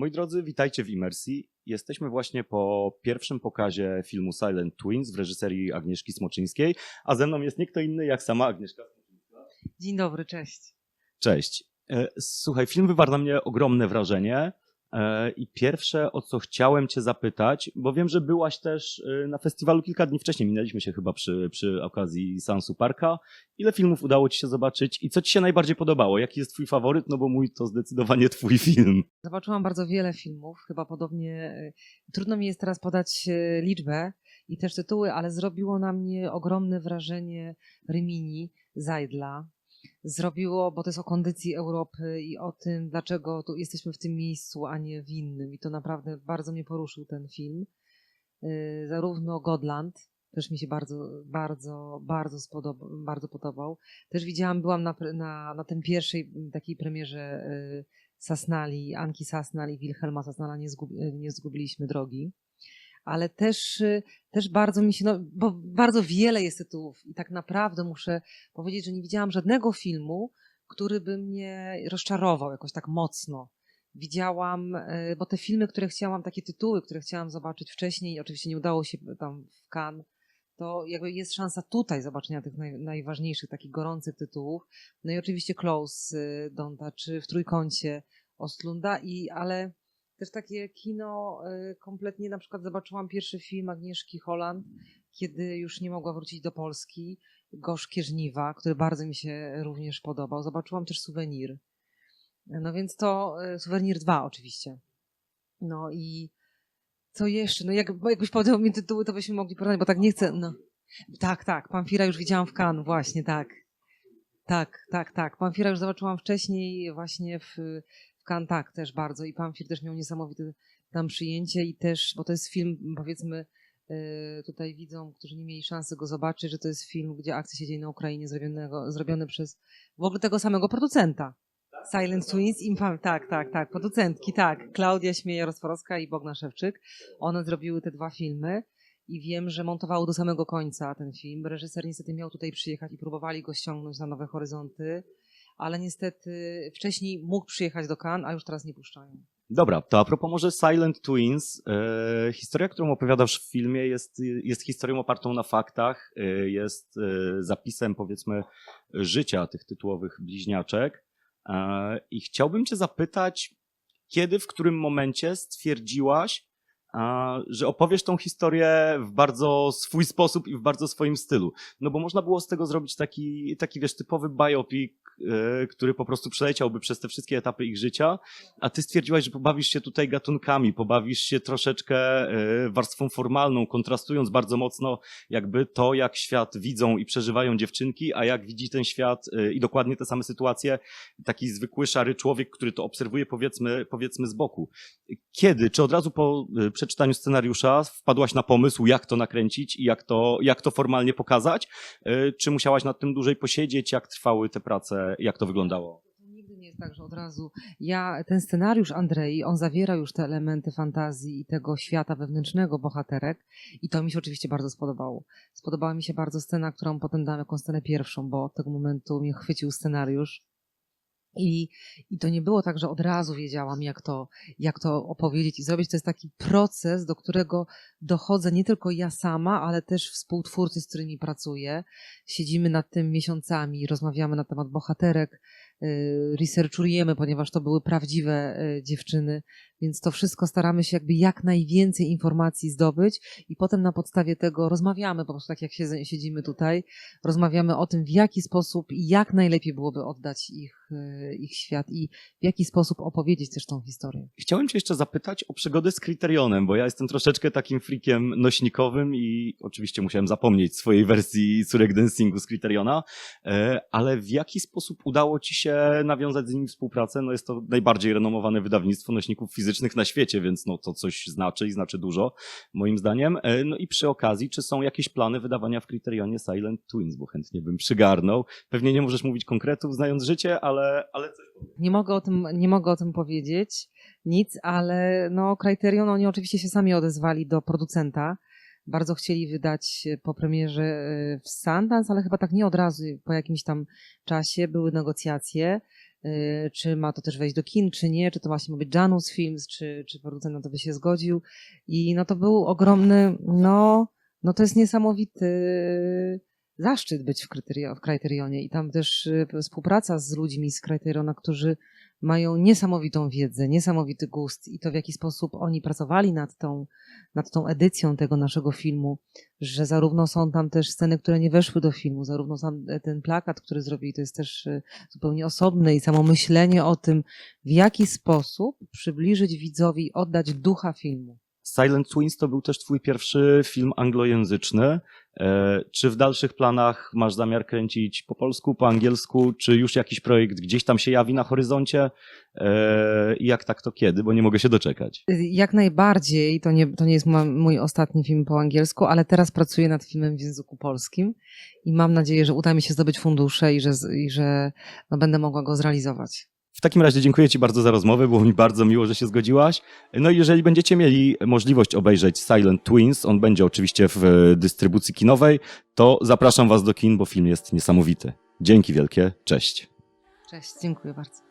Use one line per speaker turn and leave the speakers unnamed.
Moi drodzy, witajcie w Imersji. Jesteśmy właśnie po pierwszym pokazie filmu Silent Twins w reżyserii Agnieszki Smoczyńskiej, a ze mną jest nie kto inny jak sama Agnieszka Smoczyńska.
Dzień dobry, cześć.
Cześć. E, Słuchaj, film wywarł na mnie ogromne wrażenie i pierwsze o co chciałem cię zapytać, bo wiem, że byłaś też e, na festiwalu kilka dni wcześniej, minęliśmy się chyba przy, przy okazji Sansu Parka. Ile filmów udało ci się zobaczyć i co ci się najbardziej podobało? Jaki jest twój faworyt? No bo mój to zdecydowanie twój film.
Zobaczyłam bardzo wiele filmów, chyba podobnie. y, Trudno mi jest teraz podać liczbę i też tytuły, ale zrobiło na mnie ogromne wrażenie Rymini Zajdla. Zrobiło, bo to jest o kondycji Europy i o tym, dlaczego tu jesteśmy w tym miejscu, a nie w innym. I to naprawdę bardzo mnie poruszył ten film. Y, Zarówno Godland, też mi się bardzo, bardzo, bardzo, spodoba, bardzo podobał. Też widziałam, byłam na, na, na tym pierwszej takiej premierze y, Sasnali, Anki Sasnal i Wilhelma Sasnala, nie, nie zgubiliśmy drogi. Ale też, y, też bardzo mi się, no, bo bardzo wiele jest tytułów i tak naprawdę muszę powiedzieć, że nie widziałam żadnego filmu, który by mnie rozczarował jakoś tak mocno. Widziałam, y, bo te filmy, które chciałam, takie tytuły, które chciałam zobaczyć wcześniej, oczywiście nie udało się tam w Cannes, to jakby jest szansa tutaj zobaczenia tych naj, najważniejszych, takich gorących tytułów. No i oczywiście Close y, Donta, czy w Trójkącie Ostlunda, i, ale też takie kino y, kompletnie, na przykład zobaczyłam pierwszy film Agnieszki Holland, kiedy już nie mogła wrócić do Polski, Gorzkie Żniwa, który bardzo mi się również podobał. Zobaczyłam też Suwenir. No więc to y, Suwenir 2 oczywiście. No i co jeszcze? No jak, jakbyś powiedział mi tytuły, to byśmy mogli porównać, bo tak nie chcę. No. Tak, tak. Pamfira już widziałam w Cannes, właśnie, tak. Tak, tak, tak. Pamfira już zobaczyłam wcześniej właśnie w, Cannes, tak, też bardzo. I Pamfir też miał niesamowite tam przyjęcie i też, bo to jest film, powiedzmy, y, tutaj widzą, którzy nie mieli szansy go zobaczyć, że to jest film, gdzie akcja się dzieje na Ukrainie, zrobionego, zrobiony przez w ogóle tego samego producenta. Silent Twins, im, pam- tak, tak, tak, producentki, tak. Klaudia Śmieja-Rosforowska i Bogna Szewczyk. One zrobiły te dwa filmy i wiem, że montowały do samego końca ten film. Reżyser niestety miał tutaj przyjechać i próbowali go ściągnąć na Nowe Horyzonty, ale niestety wcześniej mógł przyjechać do Cannes, a już teraz nie puszczają.
Dobra, to a propos może Silent Twins, e, historia, którą opowiadasz w filmie jest, jest historią opartą na faktach, e, jest e, zapisem powiedzmy życia tych tytułowych bliźniaczek e, i chciałbym cię zapytać, kiedy, w którym momencie stwierdziłaś, że opowiesz tą historię w bardzo swój sposób i w bardzo swoim stylu. No bo można było z tego zrobić taki, taki wiesz, typowy biopic, e, który po prostu przeleciałby przez te wszystkie etapy ich życia, a ty stwierdziłaś, że pobawisz się tutaj gatunkami, pobawisz się troszeczkę e, warstwą formalną, kontrastując bardzo mocno jakby to, jak świat widzą i przeżywają dziewczynki, a jak widzi ten świat e, i dokładnie te same sytuacje taki zwykły, szary człowiek, który to obserwuje powiedzmy, powiedzmy z boku. Kiedy, czy od razu po przeczytaniu scenariusza wpadłaś na pomysł, jak to nakręcić i jak to, jak to formalnie pokazać? E, Czy musiałaś nad tym dłużej posiedzieć? Jak trwały te prace? Jak to wyglądało?
Nie jest tak, że od razu. Ja, ten scenariusz Andrei, on zawiera już te elementy fantazji i tego świata wewnętrznego bohaterek i to mi się oczywiście bardzo spodobało. Spodobała mi się bardzo scena, którą potem dałam jako scenę pierwszą, bo od tego momentu mnie chwycił scenariusz. I, I to nie było tak, że od razu wiedziałam, jak to, jak to opowiedzieć i zrobić. To jest taki proces, do którego dochodzę nie tylko ja sama, ale też współtwórcy, z którymi pracuję. Siedzimy nad tym miesiącami, rozmawiamy na temat bohaterek, y, researchujemy, ponieważ to były prawdziwe y, dziewczyny, więc to wszystko staramy się jakby jak najwięcej informacji zdobyć i potem na podstawie tego rozmawiamy, po prostu tak jak siedzimy tutaj, rozmawiamy o tym, w jaki sposób i jak najlepiej byłoby oddać ich, y, ich świat i w jaki sposób opowiedzieć też tą historię.
Chciałem cię jeszcze zapytać o przygody z Kryterionem, bo ja jestem troszeczkę takim freakiem nośnikowym i oczywiście musiałem zapomnieć swojej wersji Surek Dancingu z Kryteriona, e, ale w jaki sposób udało ci się nawiązać z nimi współpracę? No jest to najbardziej renomowane wydawnictwo nośników fizycznych na świecie, więc no to coś znaczy i znaczy dużo, moim zdaniem. E, No i przy okazji, czy są jakieś plany wydawania w Kryterionie Silent Twins, bo chętnie bym przygarnął. Pewnie nie możesz mówić konkretów, znając życie, ale, ale coś
Nie mogę o tym, nie mogę o tym powiedzieć nic, ale no Criterion, oni oczywiście się sami odezwali do producenta. Bardzo chcieli wydać po premierze e, w Sundance, ale chyba tak nie od razu, po jakimś tam czasie były negocjacje. Y, czy ma to też wejść do kin, czy nie, czy to właśnie ma być Janus Films, czy, czy producent na to by się zgodził. I no to był ogromny, no, no to jest niesamowity zaszczyt być w, kryterio, w Kryterionie i tam też y, współpraca z ludźmi z Kryteriona, którzy mają niesamowitą wiedzę, niesamowity gust i to w jaki sposób oni pracowali nad tą, nad tą edycją tego naszego filmu, że zarówno są tam też sceny, które nie weszły do filmu, zarówno sam e, ten plakat, który zrobili, to jest też y, zupełnie osobny i samo myślenie o tym, w jaki sposób przybliżyć widzowi, oddać ducha filmu.
Silent Twins to był też twój pierwszy film anglojęzyczny. E, Czy w dalszych planach masz zamiar kręcić po polsku, po angielsku, czy już jakiś projekt gdzieś tam się jawi na horyzoncie? E, I jak tak, to kiedy? Bo nie mogę się doczekać.
Jak najbardziej, to nie, to nie jest mój ostatni film po angielsku, ale teraz pracuję nad filmem w języku polskim i mam nadzieję, że uda mi się zdobyć fundusze i że, i że no, będę mogła go zrealizować.
W takim razie dziękuję Ci bardzo za rozmowę, było mi bardzo miło, że się zgodziłaś. No i jeżeli będziecie mieli możliwość obejrzeć Silent Twins, on będzie oczywiście w e, dystrybucji kinowej, to zapraszam Was do kin, bo film jest niesamowity. Dzięki wielkie, cześć.
Cześć, dziękuję bardzo.